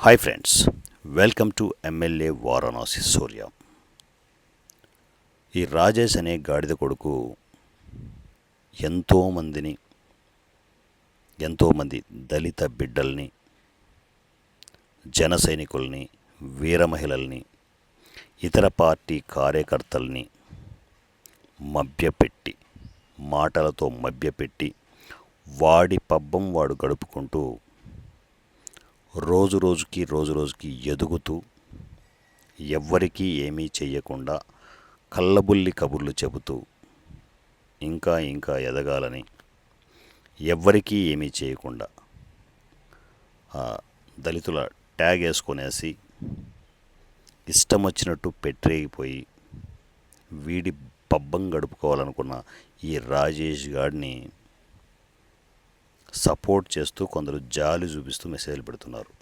Hi friends welcome to MLA Varanasi Surya ఈ రాజేష్ అనే గాడిద కొడుకు ఎంతోమందిని ఎంతోమంది దళిత బిడ్డల్ని జన సైనికుల్ని వీర మహిళల్ని ఇతర పార్టీ కార్యకర్తల్ని మభ్యపెట్టి మాటలతో మభ్యపెట్టి వాడి పబ్బం వాడు గడుపుకుంటూ రోజు రోజుకి రోజు రోజుకి ఎదుగుతూ ఎవ్వరికీ ఏమీ చెయ్యకుండా కళ్ళబుల్లి కబుర్లు చెబుతూ ఇంకా ఇంకా ఎదగాలని ఎవ్వరికీ ఏమీ చేయకుండా ఆ దళితుల ట్యాగ్ వేసుకొనేసి ఇష్టం వచ్చినట్టు పెట్టేగిపోయి వీడి పబ్బం గడుపుకోవాలనుకున్న ఈ రాజేష్ గాడిని సపోర్ట్ చేస్తూ కొందరు జాలి చూపిస్తూ మెసేజ్లు పెడుతున్నారు.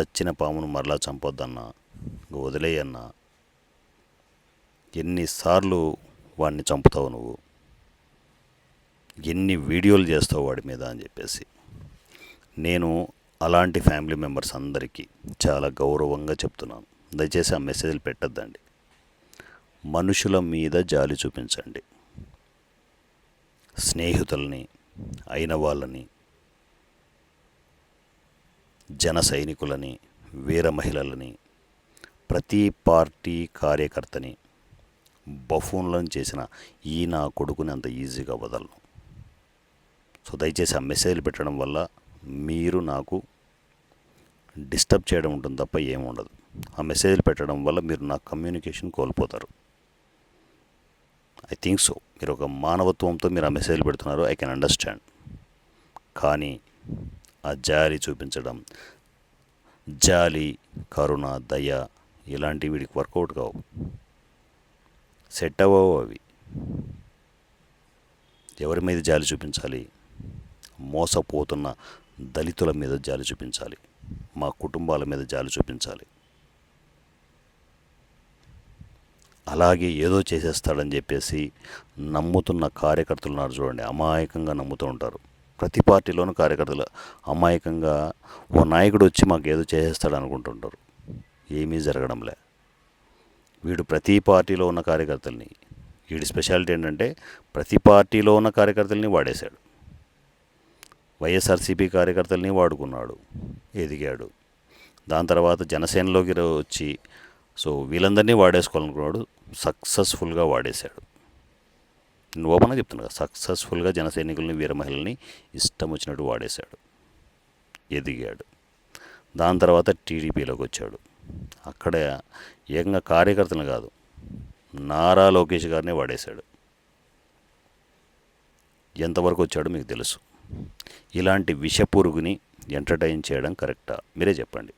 చచ్చిన పామును మరలా చంపొద్దన్నా వదిలేయన్నా ఎన్నిసార్లు వాడిని చంపుతావు నువ్వు? ఎన్ని వీడియోలు చేస్తావు వాడి మీద అని చెప్పేసి. నేను అలాంటి ఫ్యామిలీ మెంబర్స్ అందరికీ చాలా గౌరవంగా చెప్తున్నాను. దయచేసి ఆ మెసేజ్లు పెట్టద్దండి. మనుషుల మీద జాలి చూపించండి. స్నేహితుల్ని అయిన వాళ్ళని జన సైనికులని వీర మహిళలని ప్రతి పార్టీ కార్యకర్తని బఫూన్లను చేసిన ఈ నా కొడుకుని అంత ఈజీగా వదలను. సో దయచేసి ఆ మెసేజ్లు పెట్టడం వల్ల మీరు నాకు డిస్టర్బ్ చేయడం ఉంటుంది తప్ప ఏముండదు ఆ మెసేజ్లు పెట్టడం వల్ల మీరు నా కమ్యూనికేషన్ కోల్పోతారు. ఐ థింక్ సో మీరు ఒక మానవత్వంతో మీరు ఆ మెసేజ్లు పెడుతున్నారు. ఐ కెన్ అండర్స్టాండ్ కానీ ఆ జాలి చూపించడం జాలి కరుణ దయ ఇలాంటివి వీడికి వర్కౌట్ కావు. సెట్ అవ్వవు అవి. ఎవరి మీద జాలి చూపించాలి? మోసపోతున్న దళితుల మీద జాలి చూపించాలి. మా కుటుంబాల మీద జాలి చూపించాలి. అలాగే ఏదో చేసేస్తాడని చెప్పేసి నమ్ముతున్న కార్యకర్తలు ఉన్నారు చూడండి. అమాయకంగా నమ్ముతూ ఉంటారు. ప్రతి పార్టీలోనూ కార్యకర్తలు అమాయకంగా ఓ నాయకుడు వచ్చి మాకు ఏదో చేసేస్తాడు అనుకుంటుంటారు. ఏమీ జరగడంలే. వీడు ప్రతి పార్టీలో ఉన్న కార్యకర్తల్ని వీడి స్పెషాలిటీ ఏంటంటే ప్రతి పార్టీలో ఉన్న కార్యకర్తల్ని వాడేశాడు. వైఎస్ఆర్సీపీ కార్యకర్తల్ని వాడుకున్నాడు ఎదిగాడు. దాని తర్వాత జనసేనలోకి వచ్చి సో వీళ్ళందరినీ వాడేసుకోవాలనుకున్నాడు సక్సెస్ఫుల్గా వాడేశాడు. నేను ఓపెన్గా చెప్తున్నా కదా సక్సెస్ఫుల్గా జన సైనికుల్ని వీరమహిళని ఇష్టం వచ్చినట్టు వాడేశాడు. ఎదిగాడు. దాని తర్వాత టీడీపీలోకి వచ్చాడు. అక్కడ ఏకంగా కార్యకర్తలు కాదు నారా లోకేష్ గారినే వాడేశాడు. ఎంతవరకు వచ్చాడో మీకు తెలుసు. ఇలాంటి విషపురుగుని ఎంటర్టైన్ చేయడం కరెక్టా? మీరే చెప్పండి.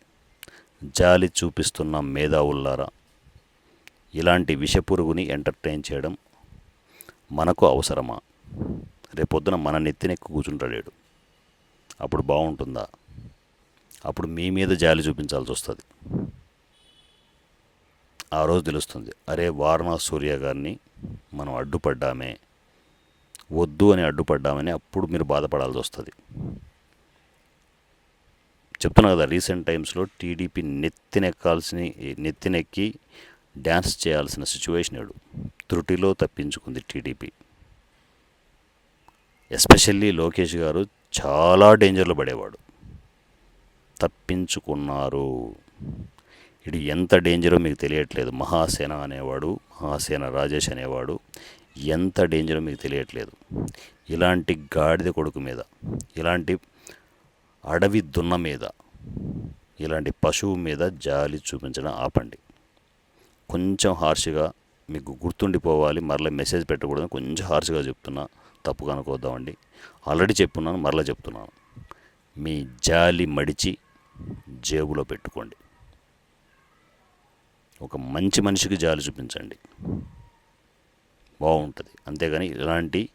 జాలి చూపిస్తున్న మేధావుల్లారా? ఇలాంటి విషపురుగుని ఎంటర్టైన్ చేయడం మనకు అవసరమా? రేపొద్దున మన నెత్తినెక్కి కూర్చుంటాడు అప్పుడు బాగుంటుందా అప్పుడు మీ మీద జాలి చూపించాల్సి వస్తుంది. ఆ రోజు తెలుస్తుంది. అరే వారణా సూర్య గారిని మనం అడ్డుపడ్డామే. వద్దు అని అడ్డుపడ్డామని అప్పుడు మీరు బాధపడాల్సి వస్తుంది. చెప్తున్నా కదా రీసెంట్ టైమ్స్లో టీడీపీ నెత్తినెక్కాల్సిన నెత్తినెక్కి డ్యాన్స్ చేయాల్సిన సిచ్యువేషన్ ఏడు. త్రుటిలో తప్పించుకుంది టీడీపీ. ఎస్పెషల్లీ లోకేష్ గారు చాలా డేంజర్లో పడేవాడు. తప్పించుకున్నారు. ఇది ఎంత డేంజరో మీకు తెలియట్లేదు. మహాసేన అనేవాడు మహాసేన రాజేష్ అనేవాడు ఎంత డేంజరో మీకు తెలియట్లేదు. ఇలాంటి గాడిద కొడుకు మీద ఇలాంటి అడవి దున్న మీద ఇలాంటి పశువు మీద జాలి చూపించడం ఆపండి. కొంచెం హార్ష్గా మీకు గుర్తుండిపోవాలి మరలా మెసేజ్ పెట్టకూడదు కొంచెం హార్ష్గా చెప్తున్నా తప్పుగా అనుకోద్దామండి ఆల్రెడీ చెప్పున్నాను మరలా చెప్తున్నాను. మీ జాలి మడిచి జేబులో పెట్టుకోండి. ఒక మంచి మనిషికి జాలి చూపించండి. బాగుంటుంది. అంతేగాని ఇలాంటి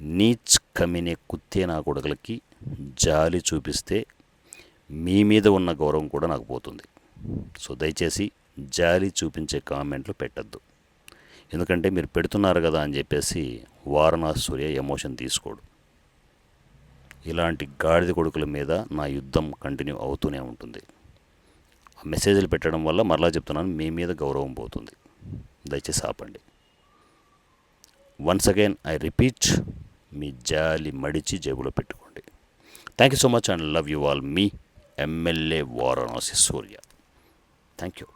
నీచ్ కమినే కుత్తే నా కొడుకులకి జాలి చూపిస్తే మీ మీద ఉన్న గౌరవం కూడా నాకు పోతుంది. సో దయచేసి జాలి చూపించే కామెంట్లు పెట్టద్దు. ఎందుకంటే మీరు పెడుతున్నారు కదా అని చెప్పేసి వారణాసూర్య ఎమోషన్ తీసుకోడు. ఇలాంటి గాడిద కొడుకుల మీద నా యుద్ధం కంటిన్యూ అవుతూనే ఉంటుంది. ఆ మెసేజ్లు పెట్టడం వల్ల మరలా చెప్తున్నాను మీ మీద గౌరవం పోతుంది. దయచేసి ఆపండి. వన్స్ అగైన్ ఐ రిపీట్ మీ జాలి మడిచి జేబులో పెట్టుకోండి. Thank you so much and love you all me MLA Varanasi Surya thank you